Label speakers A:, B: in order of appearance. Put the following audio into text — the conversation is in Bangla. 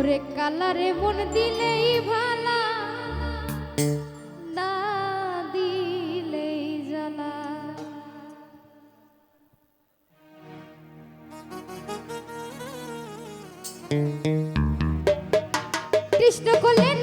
A: ওরে কালারে বোন দিলেই ভালা না দিলেই জ্বালা। কৃষ্ণ কলেন